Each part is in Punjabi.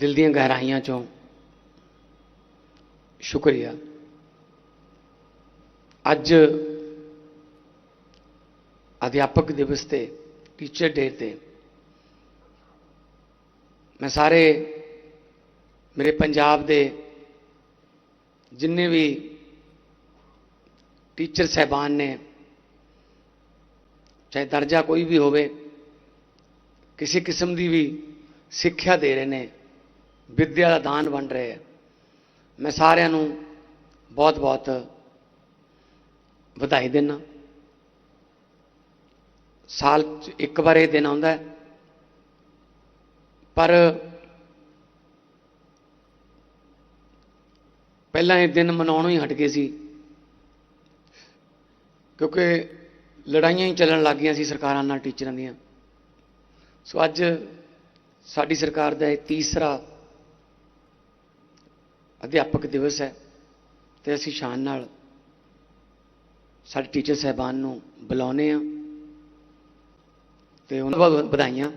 ਦਿਲ ਦੀਆਂ ਗਹਿਰਾਈਆਂ ਚੋਂ। ਸ਼ੁਕਰੀਆ। ਅੱਜ ਅਧਿਆਪਕ ਦਿਵਸ ਤੇ ਟੀਚਰ ਡੇ ਤੇ ਮੈਂ ਸਾਰੇ ਮੇਰੇ ਪੰਜਾਬ ਦੇ ਜਿੰਨੇ ਵੀ ਟੀਚਰ ਸਹਿਬਾਨ ਨੇ, ਚਾਹੇ ਦਰਜਾ ਕੋਈ ਵੀ ਹੋਵੇ, ਕਿਸੇ ਕਿਸਮ ਦੀ ਵੀ ਸਿੱਖਿਆ ਦੇ ਰਹੇ ਨੇ ਵਿੱਦਿਆ ਦਾ ਦਾਨ ਬਣ ਰਹੇ ਮੈਂ ਸਾਰਿਆਂ ਨੂੰ ਬਹੁਤ ਬਹੁਤ ਵਧਾਈ ਦਿੰਦਾ ਸਾਲ 'ਚ ਇੱਕ ਵਾਰ ਇਹ ਦਿਨ ਆਉਂਦਾ ਪਰ ਪਹਿਲਾਂ ਇਹ ਦਿਨ ਮਨਾਉਣੋਂ ਹੀ ਹਟ ਗਏ ਸੀ। ਕਿਉਂਕਿ ਲੜਾਈਆਂ ਹੀ ਚੱਲਣ ਲੱਗ ਗਈਆਂ ਸੀ ਸਰਕਾਰਾਂ ਨਾਲ, ਟੀਚਰਾਂ ਦੀਆਂ। ਸੋ ਅੱਜ ਸਾਡੀ ਸਰਕਾਰ ਦਾ ਇਹ ਤੀਸਰਾ ਅਧਿਆਪਕ ਦਿਵਸ ਹੈ ਤੇ ਅਸੀਂ ਸ਼ਾਨ ਨਾਲ ਸਾਡੇ ਟੀਚਰ ਸਹਿਬਾਨ ਨੂੰ ਬੁਲਾਉਨੇ ਆ ਤੇ ਉਹਨਾਂ ਨੂੰ ਬਹੁਤ ਵਧਾਈਆਂ।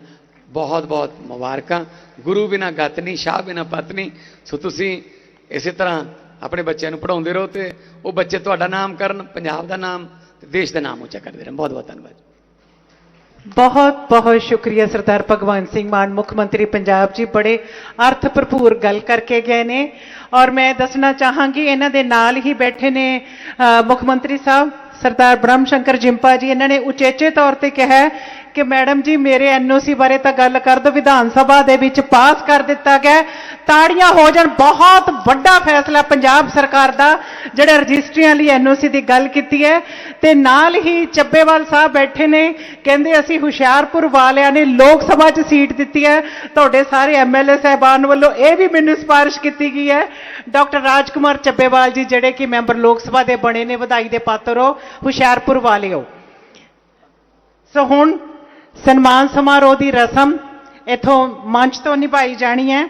ਬਹੁਤ ਬਹੁਤ ਮੁਬਾਰਕਾਂ। ਗੁਰੂ ਬਿਨਾ ਗਤ ਨਹੀਂ, ਸ਼ਾਹ ਬਿਨਾ ਪਤ ਨਹੀਂ। ਸੋ ਤੁਸੀਂ ਇਸੇ ਤਰ੍ਹਾਂ ਆਪਣੇ ਬੱਚਿਆਂ ਨੂੰ ਪੜਾਉਂਦੇ ਰਹੋ ਤੇ ਉਹ ਬੱਚੇ ਤੁਹਾਡਾ ਨਾਮ ਕਰਨ ਪੰਜਾਬ ਦਾ ਨਾਮ ਤੇ ਦੇਸ਼ ਦਾ ਨਾਮ ਉੱਚਾ ਕਰਦੇ ਰਹਿਣ ਬਹੁਤ ਬਹੁਤ ਧੰਨਵਾਦ। ਬਹੁਤ ਬਹੁਤ ਸ਼ੁਕਰੀਆ ਸਰਦਾਰ ਭਗਵੰਤ ਸਿੰਘ ਮਾਨ, ਮੁੱਖ ਮੰਤਰੀ ਪੰਜਾਬ ਜੀ, ਬੜੇ ਅਰਥ ਭਰਪੂਰ ਗੱਲ ਕਰਕੇ ਗਏ ਨੇ। ਔਰ ਮੈਂ ਦੱਸਣਾ ਚਾਹਾਂਗੀ, ਇਹਨਾਂ ਦੇ ਨਾਲ ਹੀ ਬੈਠੇ ਨੇ ਮੁੱਖ ਮੰਤਰੀ ਸਾਹਿਬ, ਸਰਦਾਰ ਬ੍ਰਹਮ ਸ਼ੰਕਰ ਜਿੰਪਾ ਜੀ, ਇਹਨਾਂ ਨੇ ਉਚੇਚੇ ਤੌਰ ਤੇ ਕਿਹਾ ਕਿ ਮੈਡਮ ਜੀ, ਮੇਰੇ ਐਨਓਸੀ ਬਾਰੇ ਤਾਂ ਗੱਲ ਕਰ ਦੋ ਵਿਧਾਨ ਸਭਾ ਦੇ ਵਿੱਚ ਪਾਸ ਕਰ ਦਿੱਤਾ ਗਿਆ ਤਾੜੀਆਂ ਹੋ ਜਾਣ, ਬਹੁਤ ਵੱਡਾ ਫੈਸਲਾ ਪੰਜਾਬ ਸਰਕਾਰ ਦਾ, ਜਿਹੜਾ ਰਜਿਸਟਰੀਆਂ ਲਈ ਐਨਓਸੀ ਦੀ ਗੱਲ ਕੀਤੀ ਹੈ। ਤੇ ਨਾਲ ਹੀ ਚੱਬੇਵਾਲ ਸਾਹਿਬ ਬੈਠੇ ਨੇ, ਕਹਿੰਦੇ ਅਸੀਂ ਹੁਸ਼ਿਆਰਪੁਰ ਵਾਲਿਆਂ ਨੇ ਲੋਕ ਸਭਾ 'ਚ ਸੀਟ ਦਿੱਤੀ ਹੈ। ਤੁਹਾਡੇ ਸਾਰੇ ਐਮਐਲਏ ਸਾਹਿਬਾਨ ਵੱਲੋਂ ਇਹ ਵੀ ਮੈਨੂੰ ਸਿਫਾਰਿਸ਼ ਕੀਤੀ ਗਈ ਹੈ। ਡਾਕਟਰ ਰਾਜਕੁਮਾਰ ਚੱਬੇਵਾਲ ਜੀ, ਜਿਹੜੇ ਕਿ ਮੈਂਬਰ ਲੋਕ ਸਭਾ ਦੇ ਬਣੇ ਨੇ, ਵਧਾਈ ਦੇ ਪਾਤਰ ਹੋ, ਹੁਸ਼ਿਆਰਪੁਰ ਵਾਲਿਓ ਸੋ ਹੁਣ ਸਨਮਾਨ ਸਮਾਰੋਹ ਦੀ ਰਸਮ ਇਥੋਂ ਮੰਚ ਤੋਂ ਨਿਭਾਈ ਜਾਣੀ ਹੈ।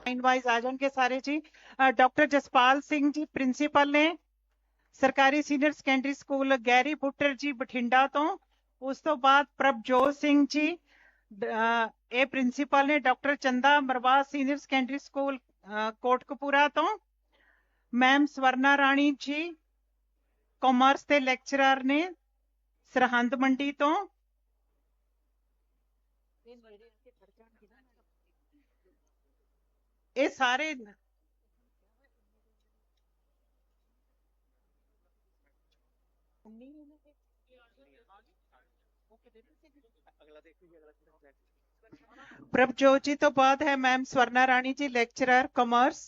ਲਾਈਨ ਆ ਜਾਣਗੇ ਸਾਰੇ ਜੀ। ਡਾਕਟਰ ਜਸਪਾਲ ਸਿੰਘ ਜੀ ਪ੍ਰਿੰਸੀਪਲ ਨੇ ਸਰਕਾਰੀ ਸੀਨੀਅਰ ਸੈਕੰਡਰੀ ਸਕੂਲ ਗੈਰੀ ਪੁੱਟਰ ਜੀ ਬਠਿੰਡਾ ਤੋਂ ਉਸ ਤੋਂ ਬਾਅਦ ਪ੍ਰਭਜੋਤ ਸਿੰਘ ਜੀ ਇਹ ਪ੍ਰਿੰਸੀਪਲ ਨੇ doctor Chanda Marwa senior secondary school uh, Kotkapura ਤੋਂ ਮੈਮ ਸਵਰਨਾ ਰਾਣੀ ਜੀ ਕਾਮਰਸ ਦੇ ਲੈਕਚਰਰ ਨੇ ਸਰਹੰਦ ਮੰਡੀ ਤੋਂ। ਇਹ ਸਾਰੇ ਪ੍ਰਭਜੋਤ ਜੀ ਤੋਂ ਬਾਅਦ ਹੈ ma'am Swarna Rani ji lecturer commerce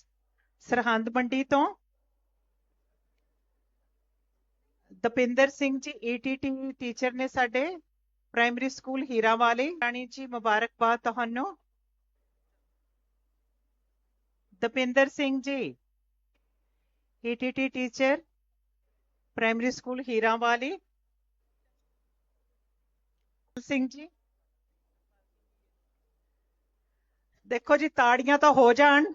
Sirhind ਮੰਡੀ ਤੋਂ। ਦਪਿੰਦਰ ਸਿੰਘ ਜੀ ਈਟੀਟੀ ਟੀਚਰ ਨੇ ਸਾਡੇ ਪ੍ਰਾਇਮਰੀ ਸਕੂਲ ਹੀਰਾ ਵਾਲੇ ਰਾਣੀ ਜੀ, ਮੁਬਾਰਕਬਾਦ ਤੁਹਾਨੂੰ। Dapinder Singh ji ETT teacher primary school ਹੀਰਾ ਵਾਲੀ ਸਿੰਘ ਜੀ, ਦੇਖੋ ਜੀ, ਤਾੜੀਆਂ ਤਾਂ ਹੋ ਜਾਣ।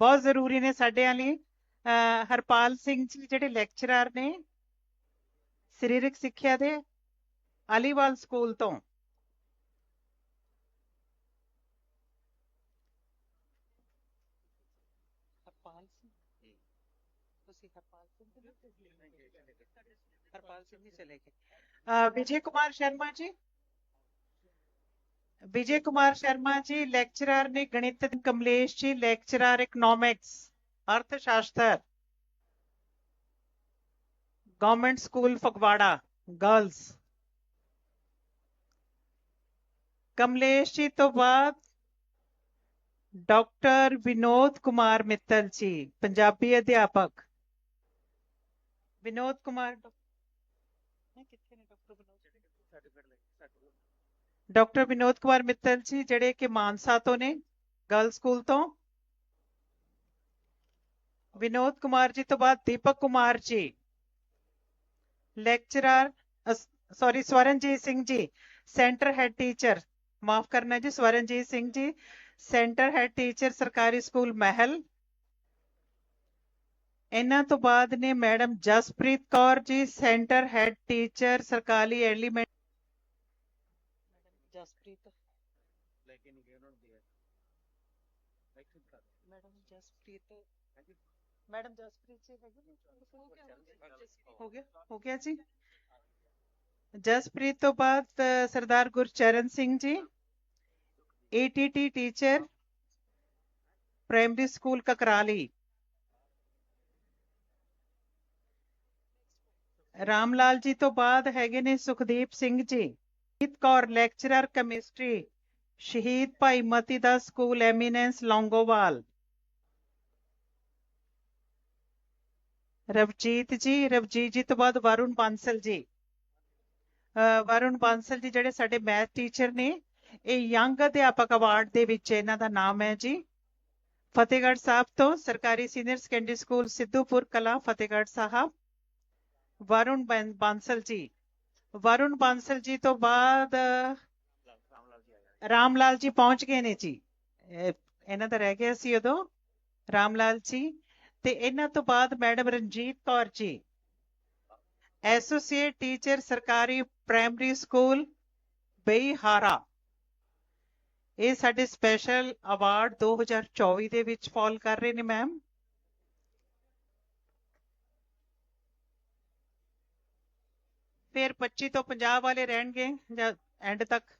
ਬਹੁਤ ਜ਼ਰੂਰੀ ਨੇ ਸਾਡੇ ਲਈ ਹਰਪਾਲ ਸਿੰਘ ਜੀ ਜਿਹੜੇ ਲੈਕਚਰਰ ਨੇ ਸਰੀਰਕ ਸਿੱਖਿਆ ਦੇ ਅਲੀਵਾਲ ਸਕੂਲ ਤੋਂ। ਹਰਪਾਲ ਸਿੰਘ? ਤੁਸੀਂ ਹਰਪਾਲ ਸਿੰਘ ਹਰਪਾਲ ਸਿੰਘ ਜੀ ਚਲੇ ਗਏ। ਵਿਜੇ ਕੁਮਾਰ ਸ਼ਰਮਾ ਜੀ। ਵਿਜੇ ਕੁਮਾਰ ਸ਼ਰਮਾ ਜੀ ਲੈਕਚਰਰ ਨੇ ਗਣਿਤ ਕਮਲੇਸ਼ ਜੀ ਲੈਕਚਰਰ ਇਕਨੋਮਿਕਸ ਅਰਥ ਸ਼ਾਸਤਰ। Government school Phagwara girls Kamlesh ji ਤੋਂ ਬਾਅਦ ਡਾਕਟਰ ਵਿਨੋਦ ਕੁਮਾਰ ਮਿੱਤਲ ਜੀ ਪੰਜਾਬੀ ਅਧਿਆਪਕ। ਵਿਨੋਦ ਕੁਮਾਰ ਡਾਕਟਰ ਵਿਨੋਦ ਕੁਮਾਰ ਮਿੱਤਲ ਜੀ ਜਿਹੜੇ ਕਿ ਮਾਨਸਾ ਤੋਂ ਨੇ ਗਰਲ ਸਕੂਲ ਤੋਂ। ਵਿਨੋਦ ਕੁਮਾਰ ਜੀ ਤੋਂ ਬਾਅਦ Deepak Kumar ji. Lecturer sorry Swaranjit Singh ji. Centre head teacher ਮਾਫ ਕਰਨਾ ji, Swaranjit Singh ji. Centre head teacher ਸਰਕਾਰੀ ਸਕੂਲ ਮਹਿਲ। ਇਹਨਾਂ ਤੋਂ ਬਾਅਦ ਨੇ madam Jaspreet Kaur ji centre head teacher ਸਰਕਾਰੀ ਐਲੀਮੈਂਟ ਜਸਪ੍ਰੀਤ ਲੈ ਕੇ ਨਹੀਂ ਗਏ ਉਹਨਾਂ ਨੂੰ ਦੇ ਇੱਥੇ ਬਤਾ ਦਿਓ। ਮੈਡਮ ਜਸਪ੍ਰੀਤ ਮੈਡਮ ਜਸਪ੍ਰੀਤ ਜੀ ਹੈਗੇ ਨੇ? ਹੋ ਗਿਆ ਹੋ ਗਿਆ? ਜੀ? ਜਸਪ੍ਰੀਤ ਤੋਂ ਬਾਅਦ Sardar Gurcharan Singh ji ETT teacher primary school Kakrali. Ram Lal ji ਤੋਂ ਬਾਅਦ ਹੈਗੇ ਨੇ ਸੁਖਦੀਪ ਸਿੰਘ ਜੀ। ਜੀਤ ਕੌਰ ਲੈਕਚਰਰ ਕੈਮਿਸਟਰੀ ਸ਼ਹੀਦ ਭਾਈ ਮਤੀ ਦਾ ਸਕੂਲ ਐਮੀਨੈਂਸ ਲੌਂਗੋਵਾਲ। ਰਵਜੀਤ ਜੀ ਰਵਜੀਤ ਜੀ ਤੋਂ ਬਾਅਦ ਵਰੁਣ ਬਾਂਸਲ ਜੀ। ਵਰੁਣ ਬਾਂਸਲ ਜੀ ਜਿਹੜੇ ਸਾਡੇ ਮੈਥ ਟੀਚਰ ਨੇ ਇਹ ਯੰਗ ਅਧਿਆਪਕ ਅਵਾਰਡ ਦੇ ਵਿੱਚ ਇਹਨਾਂ ਦਾ ਨਾਮ ਹੈ ਜੀ। ਫਤਿਹਗੜ੍ਹ ਸਾਹਿਬ ਤੋਂ ਸਰਕਾਰੀ ਸੀਨੀਅਰ ਸੈਕੰਡਰੀ ਸਕੂਲ ਸਿੱਧੂਪੁਰ ਕਲਾ ਫਤਿਹਗੜ੍ਹ ਸਾਹਿਬ। ਵਰੁਣ ਬਾਂਸਲ ਜੀ। ਵਰੁਣ ਬਾਂਸਲ ਜੀ ਤੋਂ ਬਾਅਦ ਅਹ, ਰਾਮ ਲਾਲ ਜੀ ਪਹੁੰਚ ਗਏ ਨੇ ਜੀ। ਇਹਨਾਂ ਦਾ ਰਹਿ ਗਿਆ ਸੀ ਉਦੋਂ ਰਾਮ ਲਾਲ ਜੀ। ਤੇ ਇਹਨਾਂ ਤੋਂ ਬਾਅਦ madam Ranjit Kaur ji, associate teacher ਸਰਕਾਰੀ ਪ੍ਰਾਇਮਰੀ ਸਕੂਲ ਬਈਹਾਰਾ। ਇਹ ਸਾਡੇ ਸਪੈਸ਼ਲ ਅਵਾਰਡ 2024 ਦੇ ਵਿੱਚ ਫਾਲ ਕਰ ਰਹੇ ਨੇ ਮੈਮ। ਫਿਰ 25 ਤੋਂ 50 ਵਾਲੇ ਰਹਿਣਗੇ ਜਾਂ ਐਂਡ ਤੱਕ?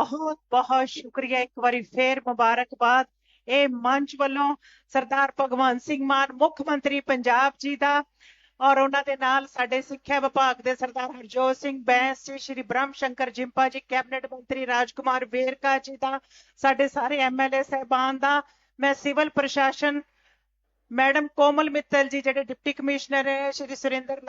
ਬਹੁਤ ਬਹੁਤ ਸ਼ੁਕਰੀਆ। ਇੱਕ ਵਾਰੀ ਫੇਰ ਮੁਬਾਰਕਬਾਦ। ਇਹ ਮੰਚ ਵੱਲੋਂ ਸਰਦਾਰ ਭਗਵੰਤ ਸਿੰਘ ਮਾਨ, ਮੁੱਖ ਮੰਤਰੀ ਪੰਜਾਬ ਜੀ ਦਾ ਔਰ ਉਹਨਾਂ ਦੇ ਨਾਲ ਸਾਡੇ ਸਿੱਖਿਆ ਵਿਭਾਗ ਦੇ ਸਰਦਾਰ ਹਰਜੋਤ ਸਿੰਘ ਬੈਂਸ ਜੀ, ਸ਼੍ਰੀ ਬ੍ਰਹਮ ਸ਼ੰਕਰ ਜਿੰਪਾ ਜੀ, ਕੈਬਨਿਟ ਮੰਤਰੀ ਰਾਜਕੁਮਾਰ ਵੇਰਕਾ ਜੀ ਦਾ, ਸਾਡੇ ਸਾਰੇ ਐਮਐਲਏ ਸਹਿਬਾਨ ਦਾ, ਮੈਂ ਸਿਵਲ ਪ੍ਰਸ਼ਾਸਨ ਮੈਡਮ ਕੋਮਲ ਮਿੱਤਲ ਜੀ, ਜਿਹੜੇ ਡਿਪਟੀ ਕਮਿਸ਼ਨਰ ਹੈ, ਸ਼੍ਰੀ ਸੁਰਿੰਦਰ